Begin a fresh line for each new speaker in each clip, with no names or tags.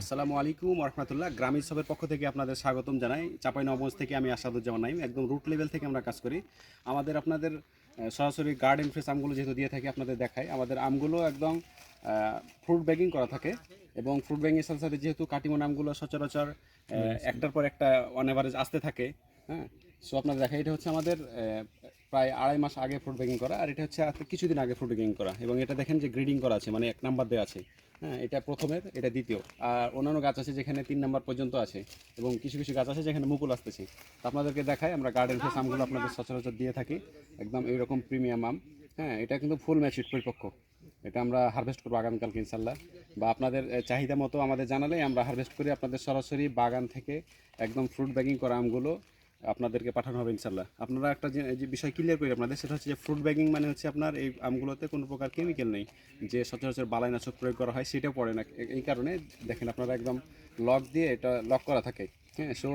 আসসালামু আলাইকুম রহমতুল্লাহ গ্রামীণ সবের পক্ষ থেকে আপনাদের স্বাগতম জানাই। চাপাই নবগঞ্জ থেকে আমি আসাদুজ্জামান নাইম একদম রুট লেভেল থেকে আমরা কাজ করি। আমাদের আপনাদের সরাসরি গার্ডেন ফ্রেশ আমগুলো যেহেতু দিয়ে থাকি আপনাদের দেখাই। আমাদের আমগুলো একদম ফ্রুট ব্যাগিং করা থাকে এবং ফ্রুট ব্যাগিংয়ের সাথে সাথে যেহেতু কাটিমন আমগুলো সচরাচর একটার পর একটা অন অ্যাভারেজ আসতে থাকে হ্যাঁ সো আপনাদের দেখা এটা হচ্ছে আমাদের প্রায় আড়াই মাস আগে ফ্রুট ব্যাগিং করা, আর এটা হচ্ছে কিছুদিন আগে ফ্রুট ব্যাগিং করা। এবং এটা দেখেন যে গ্রিডিং করা আছে মানে এক নাম্বার দেওয়া আছে। হ্যাঁ এটা প্রথমের, এটা দ্বিতীয়। আর অন্যান্য গাছ আছে যেখানে তিন নাম্বার পর্যন্ত আছে, এবং কিছু কিছু গাছ আছে যেখানে মুকুল আসতেছে। আপনাদেরকে দেখাই, আমরা গার্ডেন ফেস আমগুলো আপনাদের সচরাচর দিয়ে থাকি। একদম এইরকম প্রিমিয়াম আম। হ্যাঁ এটা কিন্তু ফুল ম্যাচুড পরিপক্ক। এটা আমরা হারভেস্ট করব আগামীকালকে ইনশাল্লাহ বা আপনাদের চাহিদা মতো আমাদের জানালে আমরা হারভেস্ট করি আপনাদের সরাসরি বাগান থেকে একদম ফ্রুট ব্যাগিং করা আমগুলো আপনাদেরকে পাঠানো হবে ইনশাল্লাহ আপনারা একটা যে বিষয় ক্লিয়ার করি আপনাদের, সেটা হচ্ছে যে ফ্রুট ব্যাগিং মানে হচ্ছে আপনার এই আমগুলোতে কোনো প্রকার কেমিক্যাল নেই। যে সচরাচর বালাইনাশক প্রয়োগ করা হয় সেটাও পড়ে না। এই কারণে দেখেন আপনারা একদম লক দিয়ে এটা লক করা থাকে। হ্যাঁ সো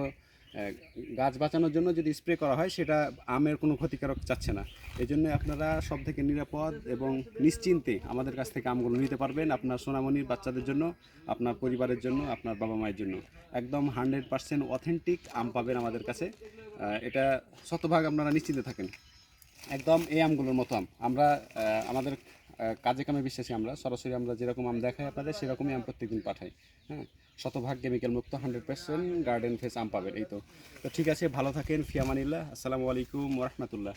গাছ বাঁচানোর জন্য যদি স্প্রে করা হয়, সেটা আমের কোনো ক্ষতিকারক চাচ্ছে না। এই জন্য আপনারা সব থেকে নিরাপদ এবং নিশ্চিন্তে আমাদের কাছ থেকে আমগুলো নিতে পারবেন আপনার সোনামণির বাচ্চাদের জন্য, আপনার পরিবারের জন্য, আপনার বাবা মায়ের জন্য। একদম হান্ড্রেড পার্সেন্ট অথেন্টিক আম পাবেন আমাদের কাছে। এটা শতভাগ আপনারা নিশ্চিন্তে থাকেন। একদম এই আমগুলোর মতো আম। আমরা আমাদের কাজে কামে বিশ্বাসী আমরা। সরাসরি আমরা যেরকম আম দেখাই আপনাদের, সেরকমই আম প্রত্যেকদিন পাঠাই হ্যাঁ? শতভাগ কেমিক্যাল মুক্ত হান্ড্রেড পার্সেন্ট গার্ডেন ফেস আম পাবেন, এই তো। তো ঠিক আছে, ভালো থাকেন, ফিয়ামানিল্লাহ। আসসালামু আলাইকুম রহমতুল্লাহ।